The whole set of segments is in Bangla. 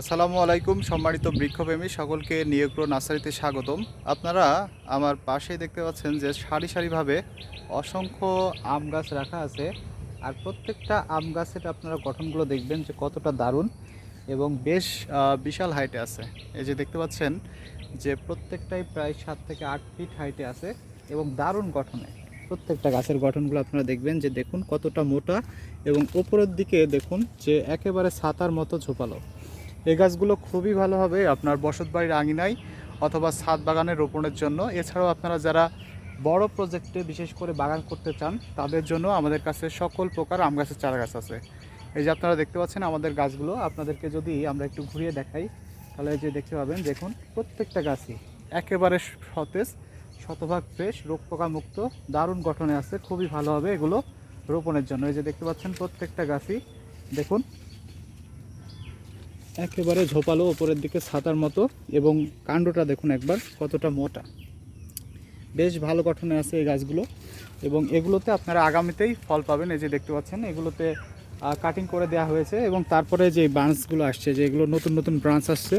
আসসালামু আলাইকুম, সম্মানিত বৃক্ষপ্রেমী, সকলকে নিয়োগ্র নার্সারিতে স্বাগতম। আপনারা আমার পাশে দেখতে পাচ্ছেন যে সারি সারিভাবে অসংখ্য আম গাছ রাখা আছে। আর প্রত্যেকটা আম গাছের আপনারা গঠনগুলো দেখবেন যে কতটা দারুণ এবং বেশ বিশাল হাইটে আছে। এই যে দেখতে পাচ্ছেন যে প্রত্যেকটাই প্রায় সাত থেকে আট ফিট হাইটে আছে এবং দারুণ গঠনে। প্রত্যেকটা গাছের গঠনগুলো আপনারা দেখবেন যে দেখুন কতটা মোটা এবং ওপরের দিকে দেখুন যে একেবারে ছাতার মতো ঝোপালো। এই গাছগুলো খুবই ভালো হবে আপনার বসত বাড়ির আঙিনায় অথবা ছাদ বাগানে রোপণের জন্য। এছাড়াও আপনারা যারা বড় প্রজেক্টে বিশেষ করে বাগান করতে চান, তাদের জন্য আমাদের কাছে সকল প্রকার আম গাছের চারা গাছ আছে। এই যে আপনারা দেখতে পাচ্ছেন আমাদের গাছগুলো, আপনাদেরকে যদি আমরা একটু ঘুরিয়ে দেখাই, তাহলে এই যে দেখতে পাবেন, দেখুন প্রত্যেকটা গাছই একেবারে সতেজ, শতভাগ ফ্রেশ রোগ পোকা মুক্ত দারুণ গঠনে আছে, খুবই ভালো হবে এগুলো রোপণের জন্য। এই যে দেখতে পাচ্ছেন প্রত্যেকটা গাছই, দেখুন একেবারে ঝোপালো ওপরের দিকে ছাতার মতো এবং কাণ্ডটা দেখুন একবার, কতটা মোটা। বেশ ভালো গঠনে আছে এই গাছগুলো এবং এগুলোতে আপনারা আগামীতেই ফল পাবেন। এই যে দেখতে পাচ্ছেন, এগুলোতে কাটিং করে দেওয়া হয়েছে এবং তারপরে যে ব্রাঞ্চগুলো আসছে, যে এগুলো নতুন নতুন ব্রাঞ্চ আসছে,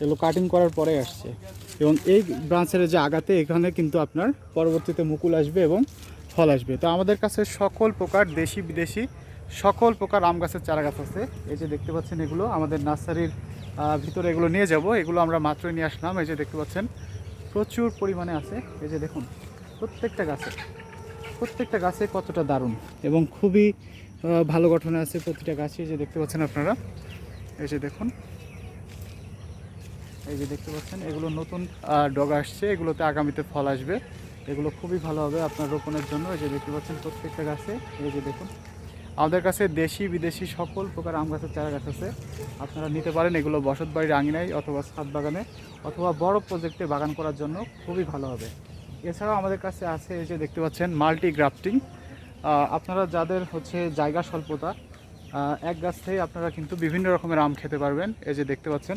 এগুলো কাটিং করার পরে আসছে। এবং এই ব্রাঞ্চের যে আগাতে, এখানে কিন্তু আপনার পরবর্তীতে মুকুল আসবে এবং ফল আসবে। তো আমাদের কাছে সকল প্রকার দেশি বিদেশি সকল প্রকার আম গাছের চারা গাছ আছে। এই যে দেখতে পাচ্ছেন এগুলো, আমাদের নার্সারির ভিতরে এগুলো নিয়ে যাব। এগুলো আমরা মাত্রই নিয়ে আসলাম। এই যে দেখতে পাচ্ছেন, প্রচুর পরিমাণে আছে। এই যে দেখুন, প্রত্যেকটা গাছে প্রত্যেকটা গাছে কতটা দারুণ এবং খুবই ভালো গঠনে আছে প্রতিটা গাছে। যে দেখতে পাচ্ছেন আপনারা, এই যে দেখুন, এই যে দেখতে পাচ্ছেন, এগুলো নতুন ডগা আসছে। এগুলোতে আগামীতে ফল আসবে। এগুলো খুবই ভালো হবে আপনার রোপণের জন্য। এই যে দেখতে পাচ্ছেন, প্রত্যেকটা গাছে, এই যে দেখুন আমাদের কাছে দেশি, বিদেশি সকল প্রকার আম গাছের চারা গাছ আছে। আপনারা নিতে পারেন, এগুলো বসত বাড়ির আঙিনায় অথবা ছাদ বাগানে অথবা বড় প্রজেক্টে বাগান করার জন্য খুবই ভালো হবে। এছাড়াও আমাদের কাছে আছে এই যে দেখতে পাচ্ছেন মাল্টি গ্রাফটিং আপনারা যাদের হচ্ছে জায়গা স্বল্পতা এক গাছ থেকে আপনারা কিন্তু বিভিন্ন রকমের আম খেতে পারবেন। এই যে দেখতে পাচ্ছেন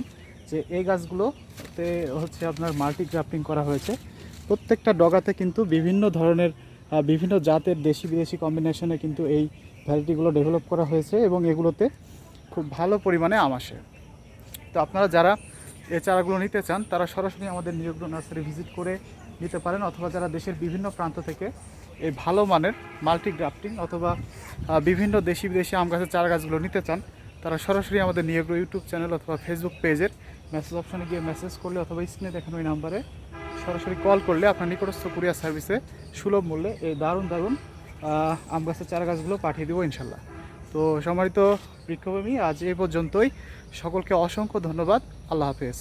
যে এই গাছগুলোতে হচ্ছে আপনার মাল্টি গ্রাফটিং করা হয়েছে। প্রত্যেকটা ডগাতে কিন্তু বিভিন্ন ধরনের বিভিন্ন জাতের দেশি বিদেশি কম্বিনেশনে কিন্তু এই ভ্যারাইটিগুলো ডেভেলপ করা হয়েছে এবং এগুলোতে খুব ভালো পরিমাণে আম আসে। তো আপনারা যারা এ চারাগুলো নিতে চান, তারা সরাসরি আমাদের নিয়োগ্য নার্সারি ভিজিট করে নিতে পারেন অথবা যারা দেশের বিভিন্ন প্রান্ত থেকে এই ভালো মানের মাল্টি গ্রাফটিং অথবা বিভিন্ন দেশি বিদেশি আম গাছের চারা গাছগুলো নিতে চান, তারা সরাসরি আমাদের নিয়োগ্য ইউটিউব চ্যানেল অথবা ফেসবুক পেজের মেসেজ অপশনে গিয়ে মেসেজ করলে অথবা স্ক্রিনে দেখানো ওই নাম্বারে সরাসরি কল করলে আপনার নিকটস্থ কুরিয়ার সার্ভিসে সুলভ মূল্যে এই দারুণ দারুণ আম গাছের চারা গাছগুলো পাঠিয়ে দেবো ইনশাল্লাহ। তো সম্মানিত বৃক্ষপ্রেমী আজ এ পর্যন্তই। সকলকে অসংখ্য ধন্যবাদ। আল্লাহ হাফেজ।